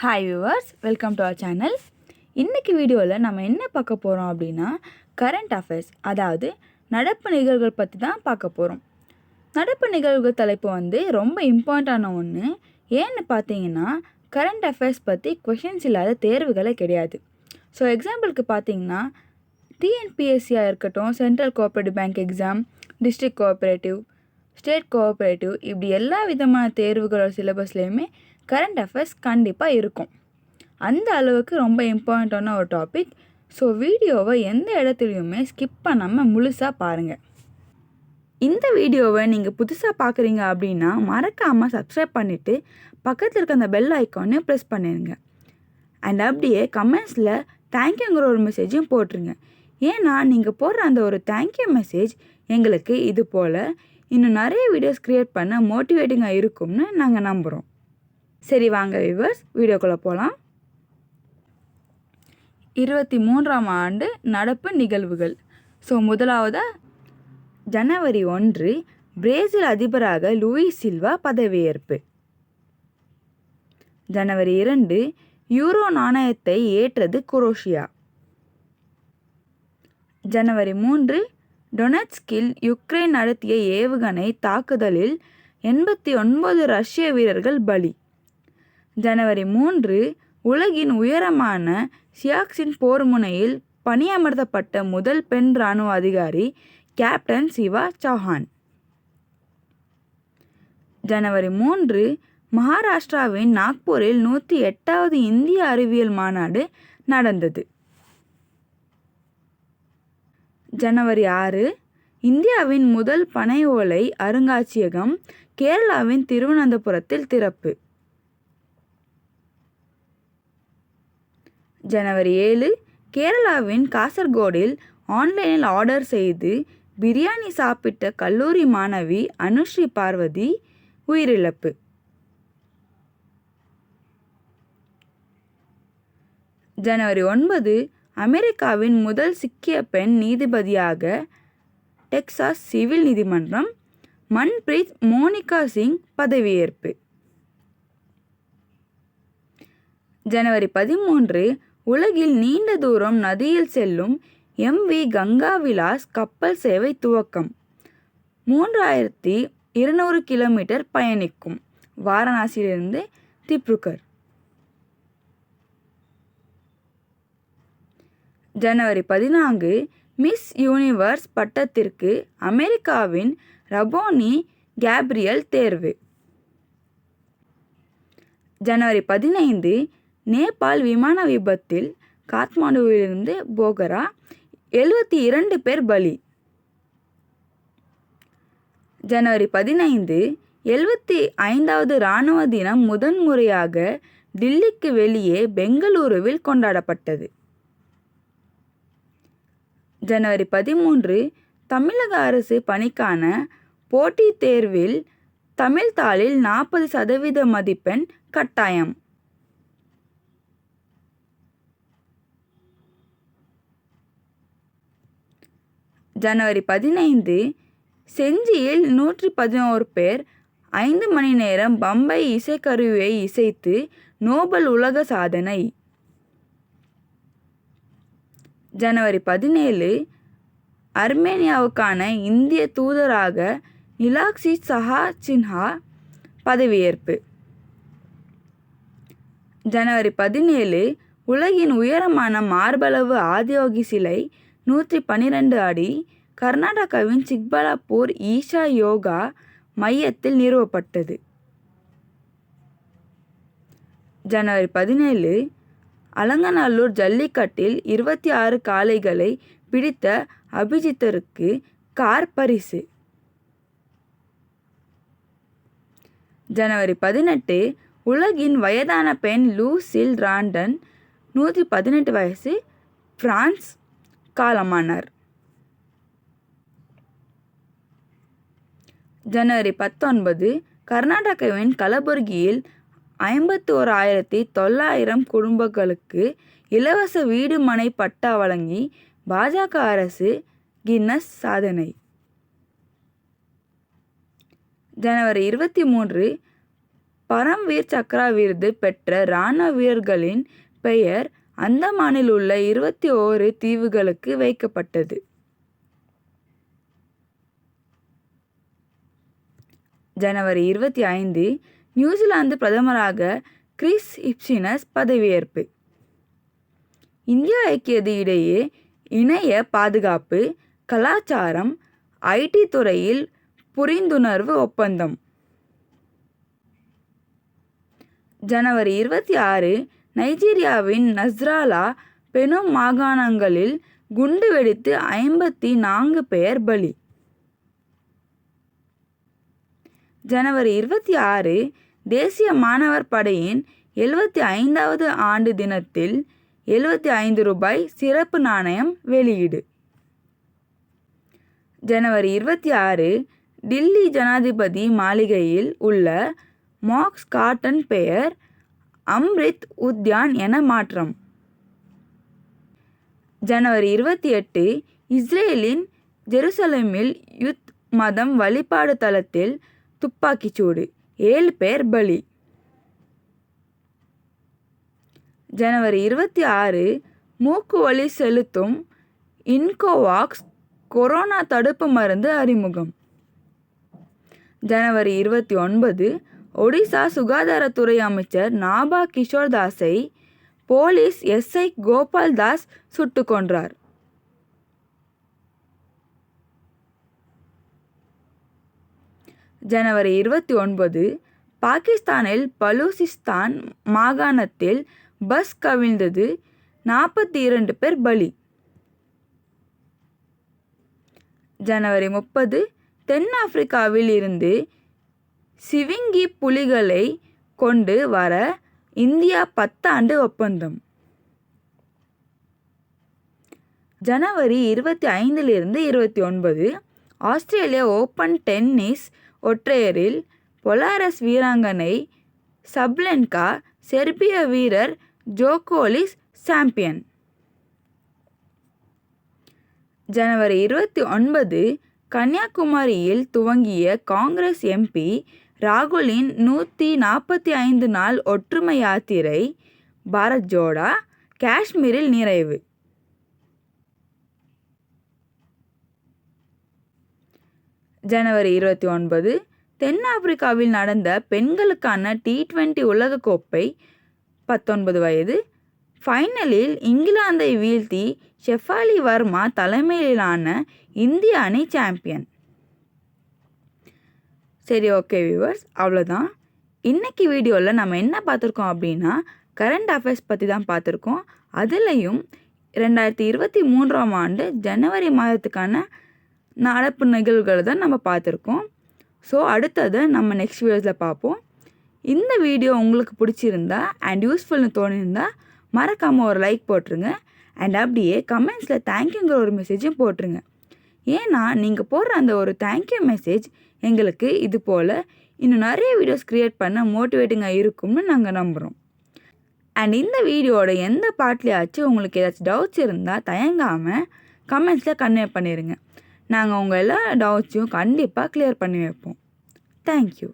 Hi viewers welcome to our channel இன்றைக்கி வீடியோவில் நம்ம என்ன பார்க்க போகிறோம் அப்படின்னா கரண்ட் அஃபேர்ஸ் அதாவது நடப்பு நிகழ்வுகள் பற்றி தான் பார்க்க போகிறோம் நடப்பு நிகழ்வுகள் தலைப்பு வந்து ரொம்ப இம்பார்ட்டண்டான ஒன்று ஏன்னு பார்த்தீங்கன்னா கரண்ட் அஃபேர்ஸ் பற்றி கொஷின்ஸ் இல்லாத தேர்வுகளே கிடையாது. ஸோ எக்ஸாம்பிளுக்கு பார்த்தீங்கன்னா டிஎன்பிஎஸ்சியாக இருக்கட்டும் central cooperative bank exam district cooperative state cooperative இப்படி எல்லா விதமான தேர்வுகளோட சிலபஸ்லேயுமே கரண்ட் அஃபேர்ஸ் கண்டிப்பாக இருக்கும். அந்த அளவுக்கு ரொம்ப இம்பார்ட்டண்டான ஒரு டாபிக் ஸோ வீடியோவை எந்த இடத்துலையுமே ஸ்கிப் பண்ணாமல் முழுசாக பாருங்கள் இந்த வீடியோவை நீங்கள் புதுசாக பார்க்குறீங்க அப்படின்னா மறக்காமல் சப்ஸ்கிரைப் பண்ணிவிட்டு பக்கத்தில் இருக்க அந்த பெல் ஐக்கானையும் ப்ரெஸ் பண்ணிடுங்க அண்ட் அப்படியே கமெண்ட்ஸில் தேங்க்யூங்கிற ஒரு மெசேஜையும் போட்டுருங்க. ஏன்னா நீங்கள் போடுற அந்த ஒரு தேங்க்யூ மெசேஜ் எங்களுக்கு இது போல் இன்னும் நிறைய வீடியோஸ் க்ரியேட் பண்ண மோட்டிவேட்டிங்காக இருக்கும்னு நாங்கள் நம்புகிறோம் சரி வாங்க விவர்ஸ் வீடியோக்குள்ளே போகலாம் இருபத்தி மூன்றாம் ஆண்டு நடப்பு நிகழ்வுகள். ஸோ முதலாவதாக ஜனவரி ஒன்று பிரேசில் அதிபராக லூயி சில்வா பதவியேற்பு. ஜனவரி இரண்டு யூரோ நாணயத்தை ஏற்றது குரோஷியா. ஜனவரி மூன்று டொனட்ஸ்கில் யுக்ரைன் நடத்திய ஏவுகணை தாக்குதலில் எண்பத்தி ஒன்பது ரஷ்ய வீரர்கள் பலி. ஜனவரி மூன்று உலகின் உயரமான சியாக்ஸின் போர் முனையில் பணியமர்த்தப்பட்ட முதல் பெண் இராணுவ அதிகாரி கேப்டன் சிவா சௌஹான். ஜனவரி மூன்று மகாராஷ்டிராவின் நாக்பூரில் நூற்றி எட்டாவது இந்திய அறிவியல் மாநாடு நடந்தது. ஜனவரி ஆறு இந்தியாவின் முதல் பனை ஓலை அருங்காட்சியகம் கேரளாவின் திருவனந்தபுரத்தில் திறப்பு. ஜனவரி ஏழு கேரளாவின் காசர்கோடில் ஆன்லைனில் ஆர்டர் செய்து பிரியாணி சாப்பிட்ட கல்லூரி மாணவி அனுஸ்ரீ பார்வதி உயிரிழப்பு. ஜனவரி ஒன்பது அமெரிக்காவின் முதல் சிக்கிய பெண் நீதிபதியாக டெக்சாஸ் சிவில் நீதிமன்றம் மன்பிரீத் மோனிகா சிங் பதவியேற்பு. ஜனவரி பதிமூன்று உலகில் நீண்ட தூரம் நதியில் செல்லும் எம் வி கங்கா விலாஸ் கப்பல் சேவை துவக்கம். மூன்றாயிரத்தி இருநூறு கிலோமீட்டர் பயணிக்கும் வாரணாசியிலிருந்து திப்ருகர். ஜனவரி பதினான்கு மிஸ் யூனிவர்ஸ் பட்டத்திற்கு அமெரிக்காவின் ரபோனி கேப்ரியல் தேர்வு. ஜனவரி பதினைந்து நேபாள் விமான விபத்தில் காத்மாண்டுவிலிருந்து போகரா எழுபத்தி இரண்டு பேர் பலி. ஜனவரி பதினைந்து எழுபத்தி ஐந்தாவது இராணுவ தினம் முதன்முறையாக டில்லிக்கு வெளியே பெங்களூருவில் கொண்டாடப்பட்டது. ஜனவரி பதிமூன்று தமிழக அரசு பணிக்கான போட்டித் தேர்வில் தமிழ்தாளில் நாற்பது சதவீத மதிப்பெண் கட்டாயம். ஜனவரி பதினைந்து செஞ்சியில் நூற்றி பதினோரு பேர் ஐந்து மணி நேரம் பம்பை இசைக்கருவியை இசைத்து நோபல் உலக சாதனை. ஜனவரி பதினேழு அர்மேனியாவுக்கான இந்திய தூதராக நிலாக்சி சஹா சின்ஹா பதவியேற்பு. ஜனவரி பதினேழு உலகின் உயரமான மார்பளவு ஆதியோகி சிலை நூற்றி பன்னிரெண்டு அடி கர்நாடகாவின் சிக்பலாப்பூர் ஈஷா யோகா மையத்தில் நிறுவப்பட்டது. ஜனவரி பதினேழு அலங்கநல்லூர் ஜல்லிக்கட்டில் இருபத்தி ஆறு காளைகளை பிடித்த அபிஜித்தருக்கு கார் பரிசு. ஜனவரி பதினெட்டு உலகின் வயதான பெண் லூசில் ராண்டன் நூற்றி பதினெட்டு வயசு பிரான்ஸ் காலமானார். ஜனவரி பத்தொன்பது கர்நாடகாவின் கலபுர்கியில் ஐம்பத்தி ஓர் ஆயிரத்தி தொள்ளாயிரம் குடும்பங்களுக்கு இலவச வீடு மனை பட்டா வழங்கி பாஜக அரசு கின்னஸ் சாதனை. ஜனவரி இருபத்தி மூன்று பரம்வீர் சக்ரா விருது பெற்ற இராணுவ வீரர்களின் பெயர் அந்தமானில் உள்ள இருபத்தி ஓரு தீவுகளுக்கு வைக்கப்பட்டது. ஜனவரி இருபத்தி ஐந்து நியூசிலாந்து பிரதமராக கிறிஸ் இப்சினஸ் பதவியேற்பு. இந்தியா ஐக்கியது இடையே இணைய பாதுகாப்பு கலாச்சாரம் ஐடி துறையில் புரிந்துணர்வு ஒப்பந்தம். ஜனவரி இருபத்தி ஆறு நைஜீரியாவின் நஸ்ராலா பெனும் மாகாணங்களில் குண்டு வெடித்து ஐம்பத்தி நான்கு பேர் பலி. ஜனவரி இருபத்தி ஆறு தேசிய மாணவர் படையின் எழுபத்தி ஐந்தாவது ஆண்டு தினத்தில் எழுபத்தி ஐந்து ரூபாய் சிறப்பு நாணயம் வெளியீடு. ஜனவரி இருபத்தி ஆறு டில்லி ஜனாதிபதி மாளிகையில் உள்ள மாக்ஸ் காட்டன் பெயர் அம்ரித் உத்யான் என மாற்றம். ஜனவரி இருபத்தி எட்டு இஸ்ரேலின் ஜெருசலேமில் யுத் மதம் வழிபாடு தளத்தில் துப்பாக்கிச்சூடு ஏழு பேர் பலி. ஜனவரி இருபத்தி ஆறு மூக்கு வழி செலுத்தும் இன்கோவாக்ஸ் கொரோனா தடுப்பு மருந்து அறிமுகம். ஜனவரி இருபத்தி ஒன்பது ஒடிசா சுகாதாரத்துறை அமைச்சர் நாபா கிஷோர் தாஸை போலீஸ் எஸ்ஐ கோபால் தாஸ் சுட்டு கொன்றார். ஜனவரி இருபத்தி ஒன்பது பாகிஸ்தானில் பலூசிஸ்தான் மாகாணத்தில் பஸ் கவிழ்ந்தது நாற்பத்தி இரண்டு பேர் பலி. ஜனவரி முப்பது தென்னாப்பிரிக்காவில் இருந்து சிவிங்கி புலிகளை கொண்டு வர இந்தியா பத்தாண்டு ஒப்பந்தம். ஜனவரி இருபத்தி ஐந்திலிருந்து இருபத்தி ஒன்பது ஆஸ்திரேலிய ஓப்பன் டென்னிஸ் ஒற்றையரில் பொலாரஸ் வீராங்கனை சப்லென்கா செர்பிய வீரர் ஜோகோலிஸ் சாம்பியன். ஜனவரி இருபத்தி ஒன்பது கன்னியாகுமரியில் துவங்கிய காங்கிரஸ் எம்பி ராகுலின் நூற்றி நாற்பத்தி ஐந்து நாள் ஒற்றுமை யாத்திரை பாரத் ஜோடா காஷ்மீரில் நிறைவு. ஜனவரி இருபத்தி ஒன்பது தென்னாப்பிரிக்காவில் நடந்த பெண்களுக்கான டி டுவெண்ட்டி உலகக்கோப்பை பத்தொன்பது வயது ஃபைனலில் இங்கிலாந்தை வீழ்த்தி ஷெஃபாலி வர்மா தலைமையிலான இந்திய அணி சாம்பியன். சரி ஓகே வியூவர்ஸ் அவ்வளோதான் இன்றைக்கி வீடியோவில் நம்ம என்ன பார்த்துருக்கோம் அப்படின்னா கரண்ட் அஃபேர்ஸ் பற்றி தான் பார்த்துருக்கோம். அதுலேயும் ரெண்டாயிரத்தி இருபத்தி மூன்றாம் ஆண்டு ஜனவரி மாதத்துக்கான நடப்பு நிகழ்வுகளை தான் நம்ம பார்த்துருக்கோம். ஸோ அடுத்தது நம்ம நெக்ஸ்ட் வீடியோஸில் பார்ப்போம். இந்த வீடியோ உங்களுக்கு பிடிச்சிருந்தா அண்ட் யூஸ்ஃபுல்னு தோணியிருந்தா மறக்காமல் ஒரு லைக் போட்டுருங்க. அண்ட் அப்படியே கமெண்ட்ஸில் தேங்க்யூங்கிற ஒரு மெசேஜும் போட்டுருங்க. ஏன்னா நீங்கள் போடுற அந்த ஒரு தேங்க்யூ மெசேஜ் எங்களுக்கு இது போல் இன்னும் நிறைய வீடியோஸ் க்ரியேட் பண்ண மோட்டிவேட்டிங்காக இருக்கும்னு நாங்கள் நம்புகிறோம் அண்ட் இந்த வீடியோட எந்த பாட்லேயாச்சும் உங்களுக்கு ஏதாச்சும் டவுட்ஸ் இருந்தால் தயங்காமல் கமெண்ட்ஸில் கன்வே பண்ணிடுங்க நாங்கள் உங்கள் எல்லா டவுட்ஸையும் கண்டிப்பாக க்ளியர் பண்ணி வைப்போம். தேங்க்யூ